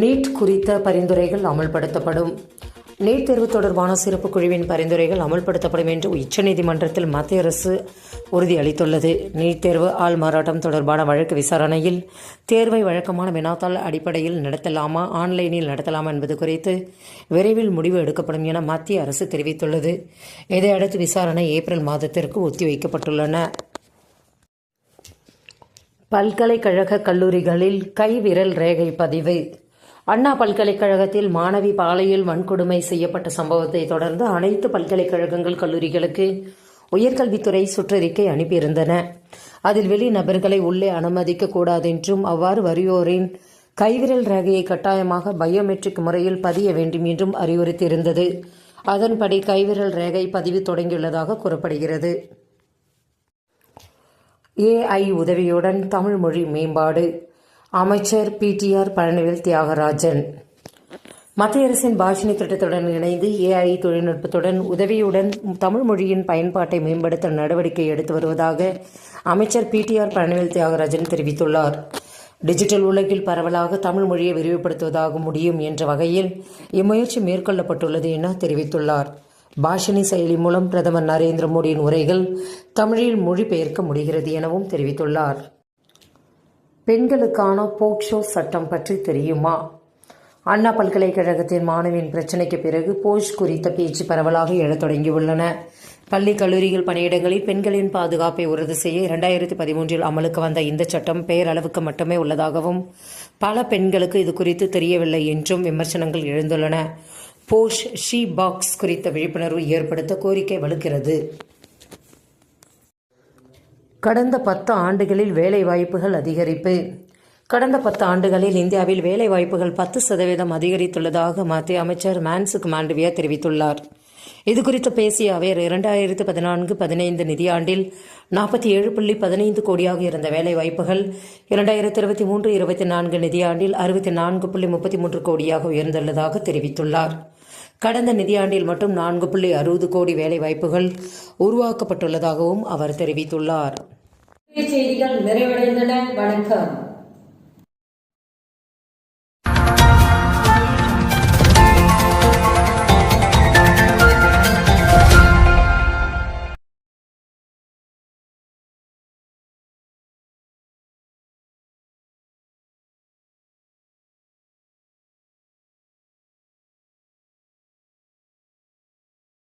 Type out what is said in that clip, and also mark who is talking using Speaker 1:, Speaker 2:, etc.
Speaker 1: NEET குறித்த பரிந்துரைகள் அமல்படுத்தப்படும். நீட் தேர்வு தொடர்பான சிறப்பு குழுவின் பரிந்துரைகள் அமல்படுத்தப்படும் என்று உச்சநீதிமன்றத்தில் மத்திய அரசு உறுதியளித்துள்ளது. நீட் தேர்வு ஆள் மாறாட்டம் தொடர்பான வழக்கு விசாரணையில் தேர்வை வழக்கமான வினாத்தாள் அடிப்படையில் நடத்தலாமா ஆன்லைனில் நடத்தலாமா என்பது குறித்து விரைவில் முடிவு எடுக்கப்படும் என மத்திய அரசு தெரிவித்துள்ளது. இதையடுத்து விசாரணை ஏப்ரல் மாதத்திற்கு ஒத்திவைக்கப்பட்டுள்ளன. பல்கலைக்கழக கல்லூரிகளில் கைவிரல் ரேகை பதிவு. அண்ணா பல்கலைக்கழகத்தில் மாணவி பாலையில் வன்கொடுமை செய்யப்பட்ட சம்பவத்தை தொடர்ந்து அனைத்து பல்கலைக்கழகங்கள் கல்லூரிகளுக்கு உயர்கல்வித்துறை சுற்றறிக்கை அனுப்பியிருந்தன. அதில் வெளிநபர்களை உள்ளே அனுமதிக்க கூடாதென்றும் அவ்வாறு வருவோரின் கைவிரல் ரேகையை கட்டாயமாக பயோமெட்ரிக் முறையில் பதிய வேண்டும் என்றும் அறிவுறுத்தியிருந்தது. அதன்படி கைவிரல் ரேகை பதிவு தொடங்கியுள்ளதாக கூறப்படுகிறது. ஏஐ உதவியுடன் தமிழ் மொழி மேம்பாடு. அமைச்சர் பிடிஆர் பழனிவேல் தியாகராஜன். மத்திய அரசின் பாஷினி திட்டத்துடன் இணைந்து ஏஐ தொழில்நுட்பத்துடன் உதவியுடன் தமிழ் மொழியின் பயன்பாட்டை மேம்படுத்த நடவடிக்கை எடுத்து வருவதாக அமைச்சர் பிடிஆர் பழனிவேல் தியாகராஜன் தெரிவித்துள்ளார். டிஜிட்டல் உலகில் பரவலாக தமிழ் மொழியை விரிவுபடுத்துவதாக முடியும் என்ற வகையில் இம்முயற்சி மேற்கொள்ளப்பட்டுள்ளது என தெரிவித்துள்ளார். பாஷினி செயலி மூலம் பிரதமர் நரேந்திர மோடியின் உரைகள் தமிழில் மொழிபெயர்க்க முடிகிறது எனவும் தெரிவித்துள்ளார். பெண்களுக்கான போக்சோ சட்டம் பற்றி தெரியுமா? அண்ணா பல்கலைக்கழகத்தின் மாணவியின் பிரச்சினைக்கு பிறகு போஷ் குறித்த பேச்சு பரவலாக எழத் தொடங்கியுள்ளன. பள்ளி கல்லூரிகள் பணியிடங்களில் பெண்களின் பாதுகாப்பை உறுதி செய்ய இரண்டாயிரத்தி பதிமூன்றில் அமலுக்கு வந்த இந்த சட்டம் பெயரளவுக்கு மட்டுமே உள்ளதாகவும் பல பெண்களுக்கு இது குறித்து தெரியவில்லை என்றும் விமர்சனங்கள் எழுந்துள்ளன. போஷ் ஷீ பாக்ஸ் குறித்த விழிப்புணர்வு ஏற்படுத்த கோரிக்கை வலுக்கிறது. கடந்த பத்து ஆண்டுகளில் வேலைவாய்ப்புகள் அதிகரிப்பு. கடந்த பத்து ஆண்டுகளில் இந்தியாவில் வேலைவாய்ப்புகள் பத்து சதவீதம் அதிகரித்துள்ளதாக மத்திய அமைச்சர் மான்சுக் மாண்டவியா தெரிவித்துள்ளார். இதுகுறித்து பேசிய அவர் இரண்டாயிரத்து பதினான்கு பதினைந்து நிதியாண்டில் நாற்பத்தி ஏழு புள்ளி பதினைந்து கோடியாக இருந்த வேலைவாய்ப்புகள் இரண்டாயிரத்து இருபத்தி மூன்று இருபத்தி நான்கு நிதியாண்டில் அறுபத்தி நான்கு புள்ளி முப்பத்தி மூன்று கோடியாக உயர்ந்துள்ளதாக தெரிவித்துள்ளார். கடந்த நிதியாண்டில் மட்டும் நான்கு புள்ளி அறுபது கோடி வேலைவாய்ப்புகள் உருவாக்கப்பட்டுள்ளதாகவும் அவர் தெரிவித்துள்ளார்.
Speaker 2: செய்திகள் நிறைவடைந்தன. வணக்கம்.